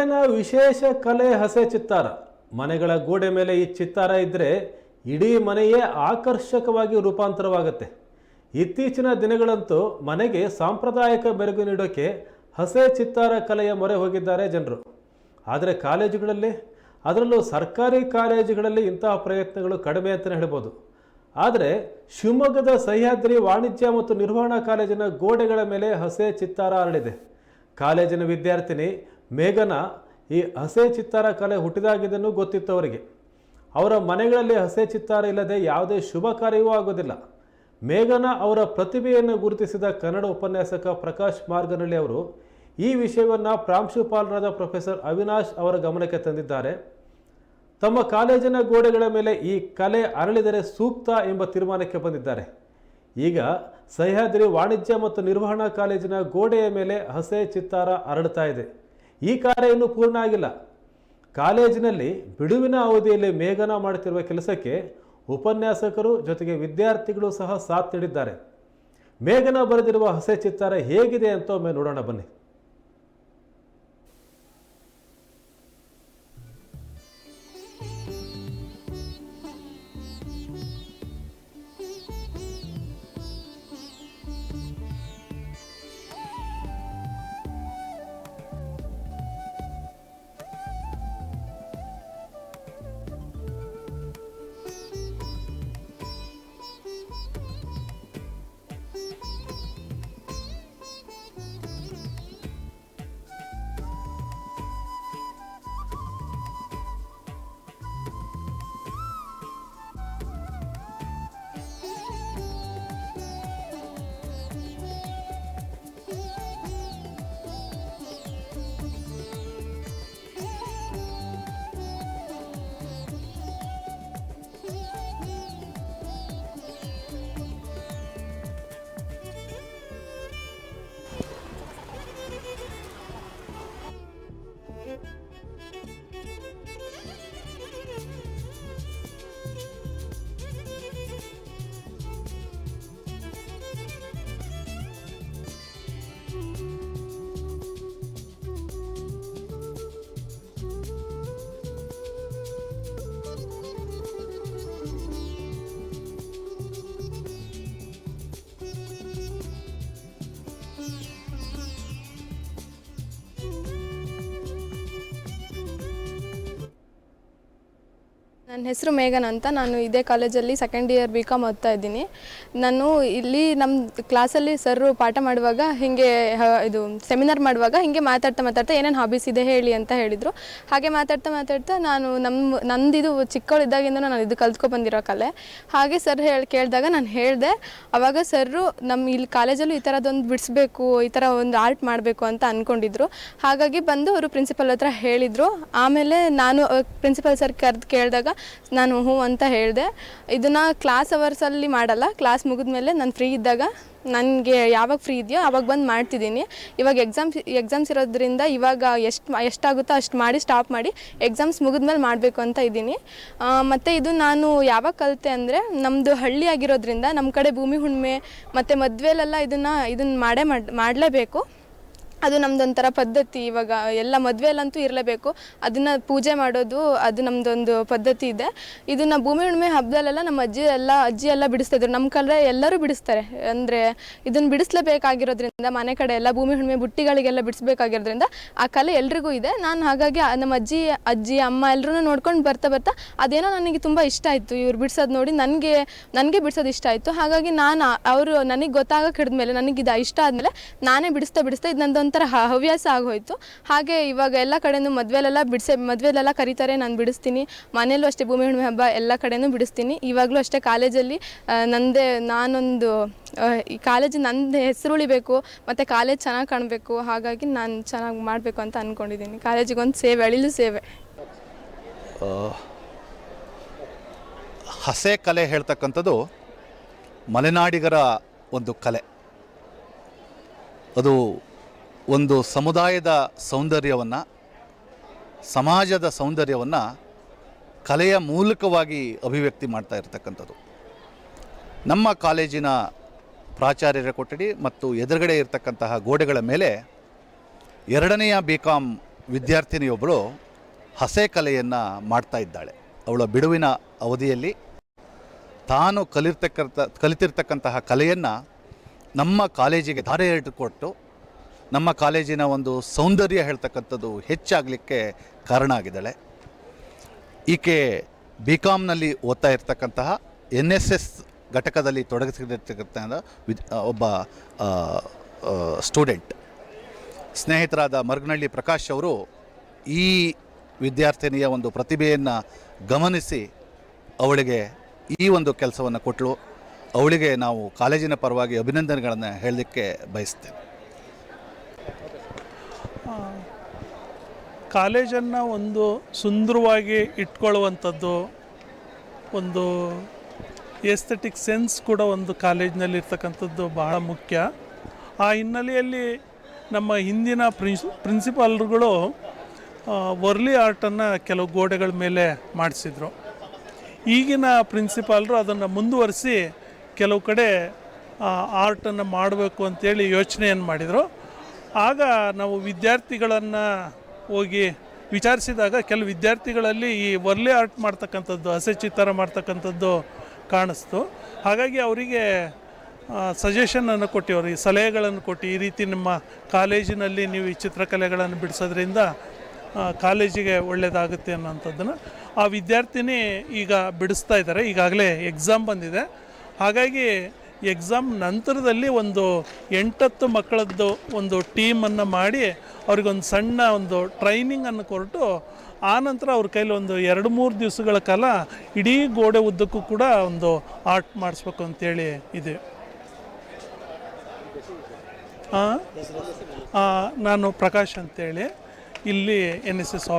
ಮಲೆನಾಡಿನ ವಿಶೇಷ ಕಲೆ ಹಸೆ ಚಿತ್ತಾರ. ಮನೆಗಳ ಗೋಡೆ ಮೇಲೆ ಈ ಚಿತ್ತಾರ ಇದ್ದರೆ ಇಡೀ ಮನೆಯೇ ಆಕರ್ಷಕವಾಗಿ ರೂಪಾಂತರವಾಗುತ್ತೆ. ಇತ್ತೀಚಿನ ದಿನಗಳಂತೂ ಮನೆಗೆ ಸಾಂಪ್ರದಾಯಿಕ ಬೆರಗು ನೀಡೋಕೆ ಹಸೆ ಚಿತ್ತಾರ ಕಲೆಯ ಮೊರೆ ಹೋಗಿದ್ದಾರೆ ಜನರು. ಆದರೆ ಕಾಲೇಜುಗಳಲ್ಲಿ, ಅದರಲ್ಲೂ ಸರ್ಕಾರಿ ಕಾಲೇಜುಗಳಲ್ಲಿ ಇಂತಹ ಪ್ರಯತ್ನಗಳು ಕಡಿಮೆ ಅಂತಲೇ ಹೇಳ್ಬೋದು. ಆದರೆ ಶಿವಮೊಗ್ಗದ ಸಹ್ಯಾದ್ರಿ ವಾಣಿಜ್ಯ ಮತ್ತು ನಿರ್ವಹಣಾ ಕಾಲೇಜಿನ ಗೋಡೆಗಳ ಮೇಲೆ ಹಸೆ ಚಿತ್ತಾರ ಹರಡಿದೆ. ಕಾಲೇಜಿನ ವಿದ್ಯಾರ್ಥಿನಿ ಮೇಘನ ಈ ಹಸೆ ಚಿತ್ತಾರ ಕಲೆ ಹುಟ್ಟಿದಾಗಿದ್ದನ್ನು ಗೊತ್ತಿತ್ತು ಅವರಿಗೆ. ಅವರ ಮನೆಗಳಲ್ಲಿ ಹಸೆ ಚಿತ್ತಾರ ಇಲ್ಲದೆ ಯಾವುದೇ ಶುಭ ಕಾರ್ಯವೂ ಆಗೋದಿಲ್ಲ. ಮೇಘನ ಅವರ ಪ್ರತಿಭೆಯನ್ನು ಗುರುತಿಸಿದ ಕನ್ನಡ ಉಪನ್ಯಾಸಕ ಪ್ರಕಾಶ್ ಮಾರ್ಗನಳ್ಳಿ ಅವರು ಈ ವಿಷಯವನ್ನು ಪ್ರಾಂಶುಪಾಲರಾದ ಪ್ರೊಫೆಸರ್ ಅವಿನಾಶ್ ಅವರ ಗಮನಕ್ಕೆ ತಂದಿದ್ದಾರೆ. ತಮ್ಮ ಕಾಲೇಜಿನ ಗೋಡೆಗಳ ಮೇಲೆ ಈ ಕಲೆ ಅರಳಿದರೆ ಸೂಕ್ತ ಎಂಬ ತೀರ್ಮಾನಕ್ಕೆ ಬಂದಿದ್ದಾರೆ. ಈಗ ಸಹ್ಯಾದ್ರಿ ವಾಣಿಜ್ಯ ಮತ್ತು ನಿರ್ವಹಣಾ ಕಾಲೇಜಿನ ಗೋಡೆಯ ಮೇಲೆ ಹಸೆ ಚಿತ್ತಾರ ಅರಳುತ್ತಾ ಇದೆ. ಈ ಕಾರ್ಯ ಇನ್ನೂ ಪೂರ್ಣ ಆಗಿಲ್ಲ. ಕಾಲೇಜಿನಲ್ಲಿ ಬಿಡುವಿನ ಅವಧಿಯಲ್ಲಿ ಮೇಘನ ಮಾಡುತ್ತಿರುವ ಕೆಲಸಕ್ಕೆ ಉಪನ್ಯಾಸಕರು ಜೊತೆಗೆ ವಿದ್ಯಾರ್ಥಿಗಳು ಸಹ ಸಾಥ್ ನೀಡಿದ್ದಾರೆ. ಮೇಘನ ಬರೆದಿರುವ ಹಸೆ ಚಿತ್ತಾರ ಹೇಗಿದೆ ಅಂತ ಒಮ್ಮೆ ನೋಡೋಣ ಬನ್ನಿ. ನನ್ನ ಹೆಸರು ಮೇಘನ್ ಅಂತ. ನಾನು ಇದೇ ಕಾಲೇಜಲ್ಲಿ ಸೆಕೆಂಡ್ ಇಯರ್ ಬಿ ಕಾಮ್ ಓದ್ತಾ ಇದ್ದೀನಿ. ನಾನು ಇಲ್ಲಿ ನಮ್ಮ ಕ್ಲಾಸಲ್ಲಿ ಸರ್ ಪಾಠ ಮಾಡುವಾಗ ಹೀಗೆ ಇದು ಸೆಮಿನಾರ್ ಮಾಡುವಾಗ ಹೀಗೆ ಮಾತಾಡ್ತಾ ಮಾತಾಡ್ತಾ ಏನೇನು ಹಾಬೀಸ್ ಇದೆ ಹೇಳಿ ಅಂತ ಹೇಳಿದರು. ಹಾಗೆ ಮಾತಾಡ್ತಾ ಮಾತಾಡ್ತಾ ನಾನು ನಮ್ಮ ನಂದಿದು ಚಿಕ್ಕವಳಿದ್ದಾಗಿಂದ ನಾನು ಇದು ಕಲ್ತ್ಕೊ ಬಂದಿರೋ ಕಲೆ. ಹಾಗೆ ಸರ್ ಹೇಳಿ, ಕೇಳಿದಾಗ ನಾನು ಹೇಳಿದೆ ಆವಾಗ ಸರ್ರು ನಮ್ಮ ಇಲ್ಲಿ ಕಾಲೇಜಲ್ಲೂ ಈ ಥರದೊಂದು ಬಿಡಿಸ್ಬೇಕು, ಈ ಥರ ಒಂದು ಆರ್ಟ್ ಮಾಡಬೇಕು ಅಂತ ಅಂದ್ಕೊಂಡಿದ್ರು ಹಾಗಾಗಿ ಬಂದು ಅವರು ಪ್ರಿನ್ಸಿಪಲ್ ಹತ್ರ ಹೇಳಿದರು. ಆಮೇಲೆ ನಾನು ಪ್ರಿನ್ಸಿಪಲ್ ಸರ್ ಕರೆದು ಕೇಳಿದಾಗ ನಾನು ಹ್ಞೂ ಅಂತ ಹೇಳಿದೆ. ಇದನ್ನು ಕ್ಲಾಸ್ ಅವರ್ಸಲ್ಲಿ ಮಾಡಲ್ಲ. ಕ್ಲಾಸ್ ಮುಗಿದ್ಮೇಲೆ ನಾನು ಫ್ರೀ ಇದ್ದಾಗ ನನಗೆ ಯಾವಾಗ ಫ್ರೀ ಇದೆಯೋ ಆವಾಗ ಬಂದು ಮಾಡ್ತಿದ್ದೀನಿ. ಇವಾಗ ಎಕ್ಸಾಮ್ಸ್ ಎಕ್ಸಾಮ್ಸ್ ಇರೋದ್ರಿಂದ ಇವಾಗ ಎಷ್ಟು, ಎಷ್ಟಾಗುತ್ತೋ ಅಷ್ಟು ಮಾಡಿ ಸ್ಟಾಪ್ ಮಾಡಿ ಎಕ್ಸಾಮ್ಸ್ ಮುಗಿದ್ಮೇಲೆ ಮಾಡಬೇಕು ಅಂತ ಇದ್ದೀನಿ. ಮತ್ತು ಇದು ನಾನು ಯಾವಾಗ ಕಲಿತೆ ಅಂದರೆ ನಮ್ಮದು ಹಳ್ಳಿ ಆಗಿರೋದ್ರಿಂದ ನಮ್ಮ ಕಡೆ ಭೂಮಿ ಹುಣ್ಣಿಮೆ ಮತ್ತು ಮದುವೆಲೆಲ್ಲ ಇದನ್ನು ಇದನ್ನು ಮಾಡಿ, ಮಾಡಲೇಬೇಕು. ಅದು ನಮ್ದೊಂಥರ ಪದ್ಧತಿ ಇವಾಗ, ಎಲ್ಲ ಮದುವೆಯಲ್ಲಂತೂ ಇರಲೇಬೇಕು. ಅದನ್ನು ಪೂಜೆ ಮಾಡೋದು ಅದು ನಮ್ಮದೊಂದು ಪದ್ಧತಿ ಇದೆ. ಇದನ್ನು ಭೂಮಿ ಹುಣ್ಣಿಮೆ ಹಬ್ಬದಲ್ಲೆಲ್ಲ ನಮ್ಮ ಅಜ್ಜಿ ಎಲ್ಲ ಅಜ್ಜಿ ಎಲ್ಲ ಬಿಡಿಸ್ತಿದ್ರು. ನಮ್ಮ ಕಡೆ ಎಲ್ಲರೂ ಬಿಡಿಸ್ತಾರೆ. ಅಂದರೆ ಇದನ್ನು ಬಿಡಿಸ್ಲೇಬೇಕಾಗಿರೋದ್ರಿಂದ, ಮನೆ ಕಡೆ ಎಲ್ಲ ಭೂಮಿ ಹುಣ್ಣಿಮೆ ಬುಟ್ಟಿಗಳಿಗೆಲ್ಲ ಬಿಡಿಸ್ಬೇಕಾಗಿರೋದ್ರಿಂದ ಆ ಕಲೆ ಎಲ್ರಿಗೂ ಇದೆ. ನಾನು ಹಾಗಾಗಿ ನಮ್ಮ ಅಜ್ಜಿ ಅಜ್ಜಿ, ಅಮ್ಮ ಎಲ್ಲರೂ ನೋಡ್ಕೊಂಡು ಬರ್ತಾ ಬರ್ತಾ ಅದೇನೋ ನನಗೆ ತುಂಬ ಇಷ್ಟ ಆಯಿತು. ಇವ್ರು ಬಿಡಿಸೋದು ನೋಡಿ ನನಗೆ ನನಗೆ ಬಿಡಿಸೋದು ಇಷ್ಟ ಆಯಿತು. ಹಾಗಾಗಿ ನಾನು ಅವರು ನನಗೆ ಗೊತ್ತಾಗಕ್ಕೆ ಹಿಡಿದ್ಮೇಲೆ ನನಗೆ ಇದು ಇಷ್ಟ ಆದಮೇಲೆ ನಾನೇ ಬಿಡಿಸ್ತಾ ಬಿಡಿಸ್ತಾ ಇದು ನಂದೊಂಥರ ಹ- ಹವ್ಯಾಸ ಆಗೋಯ್ತು. ಹಾಗೆ ಇವಾಗ ಎಲ್ಲ ಕಡೆಯೂ ಮದುವೆಲೆಲ್ಲ ಬಿಡಿಸೆ ಮದುವೆಲೆಲ್ಲ ಕರೀತಾರೆ, ನಾನು ಬಿಡಿಸ್ತೀನಿ. ಮನೆಯಲ್ಲೂ ಅಷ್ಟೇ ಭೂಮಿ ಹುಣ್ಣಿಮೆ ಹಬ್ಬ ಎಲ್ಲ ಕಡೆಯೂ ಬಿಡಿಸ್ತೀನಿ. ಇವಾಗಲೂ ಅಷ್ಟೇ ಕಾಲೇಜಲ್ಲಿ ನನ್ನದೇ ನಂದೇ ನಾನೊಂದು ಈ ಕಾಲೇಜ್ ನನ್ನ ಹೆಸರು ಉಳಿಬೇಕು, ಮತ್ತು ಕಾಲೇಜ್ ಚೆನ್ನಾಗಿ ಕಾಣಬೇಕು, ಹಾಗಾಗಿ ನಾನು ಚೆನ್ನಾಗಿ ಮಾಡಬೇಕು ಅಂತ ಅಂದ್ಕೊಂಡಿದ್ದೀನಿ ಕಾಲೇಜಿಗೊಂದು ಸೇವೆ, ಅಳಿಲು ಸೇವೆ. ಹಸೆ ಕಲೆ ಹೇಳ್ತಕ್ಕಂಥದ್ದು ಮಲೆನಾಡಿಗರ ಒಂದು ಕಲೆ. ಅದು ಒಂದು ಸಮುದಾಯದ ಸೌಂದರ್ಯವನ್ನು, ಸಮಾಜದ ಸೌಂದರ್ಯವನ್ನು ಕಲೆಯ ಮೂಲಕವಾಗಿ ಅಭಿವ್ಯಕ್ತಿ ಮಾಡ್ತಾ ಇರತಕ್ಕಂಥದ್ದು. ನಮ್ಮ ಕಾಲೇಜಿನ ಪ್ರಾಚಾರ್ಯರ ಕೊಠಡಿ ಮತ್ತು ಎದುರುಗಡೆ ಇರತಕ್ಕಂತಹ ಗೋಡೆಗಳ ಮೇಲೆ ಎರಡನೆಯ ಬಿ ಕಾಮ್ ವಿದ್ಯಾರ್ಥಿನಿಯೊಬ್ಬಳು ಹಸೆ ಕಲೆಯನ್ನು ಮಾಡ್ತಾ ಇದ್ದಾಳೆ. ಅವಳ ಬಿಡುವಿನ ಅವಧಿಯಲ್ಲಿ ತಾನು ಕಲಿರ್ತಕ್ಕಂಥ, ಕಲಿತಿರ್ತಕ್ಕಂತಹ ಕಲೆಯನ್ನು ನಮ್ಮ ಕಾಲೇಜಿಗೆ ಧಾರೆ ಕೊಟ್ಟು ನಮ್ಮ ಕಾಲೇಜಿನ ಒಂದು ಸೌಂದರ್ಯ ಹೇಳ್ತಕ್ಕಂಥದ್ದು ಹೆಚ್ಚಾಗಲಿಕ್ಕೆ ಕಾರಣ ಆಗಿದ್ದಾಳೆ. ಈಕೆ ಬಿ ಕಾಮ್ನಲ್ಲಿ ಓದ್ತಾ ಇರ್ತಕ್ಕಂತಹ ಎನ್ ಎಸ್ ಎಸ್ ಘಟಕದಲ್ಲಿ ತೊಡಗಿಸಿರ್ತಕ್ಕಂಥ ವಿದ್ ಒಬ್ಬ ಸ್ಟೂಡೆಂಟ್ ಸ್ನೇಹಿತರಾದ ಮರಗನಹಳ್ಳಿ ಪ್ರಕಾಶ್ ಅವರು ಈ ವಿದ್ಯಾರ್ಥಿನಿಯ ಒಂದು ಪ್ರತಿಭೆಯನ್ನು ಗಮನಿಸಿ ಅವಳಿಗೆ ಈ ಒಂದು ಕೆಲಸವನ್ನು ಕೊಟ್ಟಳು ಅವಳಿಗೆ ನಾವು ಕಾಲೇಜಿನ ಪರವಾಗಿ ಅಭಿನಂದನೆಗಳನ್ನು ಹೇಳಲಿಕ್ಕೆ ಬಯಸ್ತೇವೆ ಕಾಲೇಜನ್ನು ಒಂದು ಸುಂದರವಾಗಿ ಇಟ್ಕೊಳ್ಳುವಂಥದ್ದು ಒಂದು ಎಸ್ಥೆಟಿಕ್ ಸೆನ್ಸ್ ಕೂಡ ಒಂದು ಕಾಲೇಜಿನಲ್ಲಿ ಇರ್ತಕ್ಕಂಥದ್ದು ಬಹಳ ಮುಖ್ಯ. ಆ ಹಿನ್ನೆಲೆಯಲ್ಲಿ ನಮ್ಮ ಹಿಂದಿನ ಪ್ರಿನ್ಸ್, ಪ್ರಿನ್ಸಿಪಾಲ್ರುಗಳು ವರ್ಲಿ ಆರ್ಟನ್ನು ಕೆಲವು ಗೋಡೆಗಳ ಮೇಲೆ ಮಾಡಿಸಿದರು. ಈಗಿನ ಪ್ರಿನ್ಸಿಪಾಲ್ರು ಅದನ್ನು ಮುಂದುವರಿಸಿ ಕೆಲವು ಕಡೆ ಆರ್ಟನ್ನು ಮಾಡಬೇಕು ಅಂತೇಳಿ ಯೋಚನೆಯನ್ನು ಮಾಡಿದರು. ಆಗ ನಾವು ವಿದ್ಯಾರ್ಥಿಗಳನ್ನು ಹೋಗಿ ವಿಚಾರಿಸಿದಾಗ ಕೆಲವು ವಿದ್ಯಾರ್ಥಿಗಳಲ್ಲಿ ಈ ವರ್ಲಿ ಆರ್ಟ್ ಮಾಡ್ತಕ್ಕಂಥದ್ದು, ಹಸೆ ಚಿತ್ತಾರ ಮಾಡ್ತಕ್ಕಂಥದ್ದು ಕಾಣಿಸ್ತು. ಹಾಗಾಗಿ ಅವರಿಗೆ ಸಜೆಷನನ್ನು ಕೊಟ್ಟು ಅವ್ರಿಗೆ ಸಲಹೆಗಳನ್ನು ಕೊಟ್ಟು, ಈ ರೀತಿ ನಿಮ್ಮ ಕಾಲೇಜಿನಲ್ಲಿ ನೀವು ಈ ಚಿತ್ರಕಲೆಗಳನ್ನು ಬಿಡಿಸೋದ್ರಿಂದ ಕಾಲೇಜಿಗೆ ಒಳ್ಳೆಯದಾಗುತ್ತೆ ಅನ್ನೋಂಥದ್ದನ್ನು ಆ ವಿದ್ಯಾರ್ಥಿನಿ ಈಗ ಬಿಡಿಸ್ತಾ ಇದ್ದಾರೆ. ಈಗಾಗಲೇ ಎಕ್ಸಾಮ್ ಬಂದಿದೆ. ಹಾಗಾಗಿ ಎಕ್ಸಾಮ್ ನಂತರದಲ್ಲಿ ಒಂದು ಎಂಟತ್ತು ಮಕ್ಕಳದ್ದು ಒಂದು ಟೀಮನ್ನು ಮಾಡಿ ಅವ್ರಿಗೊಂದು ಸಣ್ಣ ಒಂದು ಟ್ರೈನಿಂಗನ್ನು ಕೊರಟು, ಆ ನಂತರ ಅವ್ರ ಕೈಲಿ ಒಂದು ಎರಡು ಮೂರು ದಿವಸಗಳ ಕಾಲ ಇಡೀ ಗೋಡೆ ಉದ್ದಕ್ಕೂ ಕೂಡ ಒಂದು ಆರ್ಟ್ ಮಾಡಿಸ್ಬೇಕು ಅಂತೇಳಿ ಇದೆ. ನಾನು ಪ್ರಕಾಶ್ ಅಂತೇಳಿ. ಇಲ್ಲಿ ಎನ್ ಎಸ್ ಎಸ್ ಆಫ್